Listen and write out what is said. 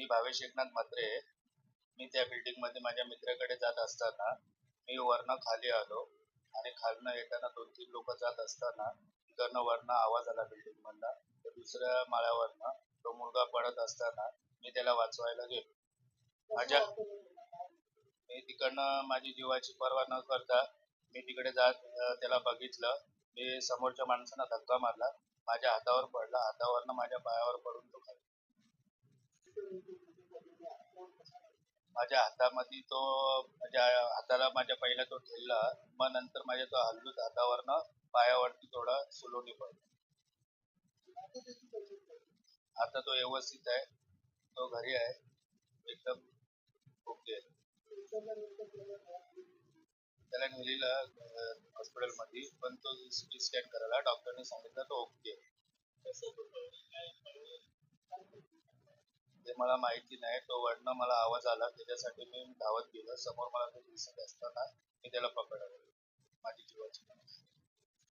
मी भावेश एकनाथ म्हात्रे मी त्या बिल्डिंगमध्ये माझ्या मित्राकडे जात असताना मी वरनं खाली आलो आणि खालनं येताना दोन तीन लोक जात असताना तिकडनं वरनं आवाज आला बिल्डिंग मधला. तर दुसऱ्या माळ्यावरनं तो मुलगा पडत असताना मी त्याला वाचवायला गेलो. माझ्या मी तिकडनं माझी जीवाची पर्वा न करता मी तिकडे जात त्याला बघितलं. मी समोरच्या माणसानं धक्का मारला. माझ्या हातावर पडला. हातावरनं माझ्या पायावर पडून तो खाली माझ्या हातामध्ये तो माझ्या हाताला माझ्या पहिला तो ठेवला मग नंतर माझ्या तो हल्लूच हातावरनं पायावरती थोडा सुलोनी पडला. आता तो व्यवस्थित आहे. तो घरी आहे. एकदम ओके. आहे. त्याला नेलेलं हॉस्पिटलमध्ये पण तो सिटी स्कॅन करायला डॉक्टरने सांगितलं तो ओके ते मला माहिती नाही तो वरनं मला आवाज आला त्याच्यासाठी मी धावत गेलो. समोर मला तो दिसत असताना मी त्याला पकडलं.